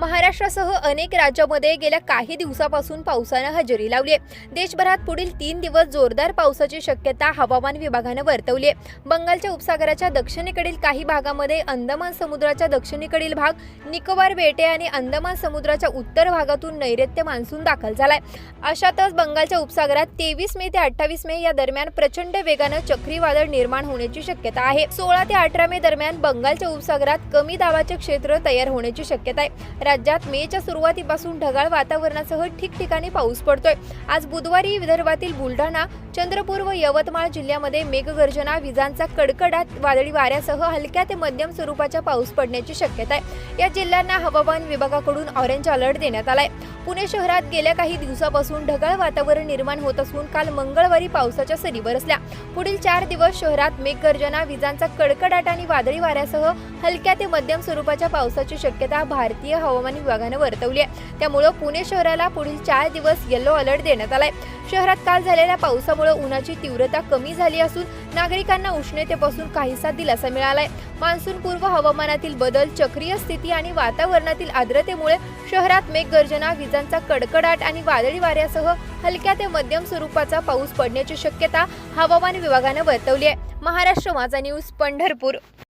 महाराष्ट्रासह अनेक राज्यांमध्ये गेल्या काही दिवसापासून पावसानं हजेरी लावली आहे. देशभरात पुढील तीन दिवस जोरदार पावसाची शक्यता हवामान विभागानं वर्तवली आहे. बंगालच्या उपसागराच्या दक्षिणेकडील काही भागामध्ये अंदमान समुद्राच्या दक्षिणेकडील भाग निकोबार बेटे आणि अंदमान समुद्राच्या उत्तर भागातून नैऋत्य मान्सून दाखल झालाय. अशातच बंगालच्या उपसागरात तेवीस मे ते अठ्ठावीस मे या दरम्यान प्रचंड वेगानं चक्रीवादळ निर्माण होण्याची शक्यता आहे. सोळा ते अठरा मे दरम्यान बंगालच्या उपसागरात कमी दाबाचे क्षेत्र तयार होण्याची शक्यता आहे. राज्यात मेच्या सुरुवातीपासून ढगाळ वातावरणासह ठिकठिकाणी पाऊस पडतोय. आज बुधवारी विदर्भातील बुलढाणा चंद्रपूर व यवतमाळ जिल्ह्यामध्ये मेघगर्जना विजांचा कडकडाट वादळी वाऱ्यासह हलक्या ते मध्यम स्वरूपाचा पाऊस पडण्याची शक्यता आहे. या जिल्ह्यांना हवामान विभागाकडून ऑरेंज अलर्ट देण्यात आलाय. पुणे शहरात गेल्या काही दिवसापासून ढगाळ वातावरण निर्माण होत असून काल मंगळवारी पावसाच्या सरी बरसल्या पुढील चार दिवस शहरात मेघगर्जना विजांचा कडकडाट आणि वादळी वाऱ्यासह हलक्या ते मध्यम स्वरूपाच्या पावसाची शक्यता भारतीय हवामान हवामान विभागानं वर्तवली आहे. त्यामुळं पुणे शहराला पुढील चार दिवस येलो अलर्ट देण्यात आलाय. शहरात काल झालेल्या पावसामुळे उन्हाची तीव्रता कमी झाली असून नागरिकांना उष्णतेपासून काहीसा दिलासा मिळालाय. मान्सूनपूर्व हवामानातील बदल चक्रीय स्थिती आणि वातावरणातील आर्द्रतेमुळे शहरात मेघगर्जना विजांचा कडकडाट आणि वादळी वाऱ्यासह हलक्या ते मध्यम स्वरूपाचा पाऊस पडण्याची शक्यता हवामान विभागानं वर्तवली आहे. महाराष्ट्र माझा न्यूज पंढरपूर.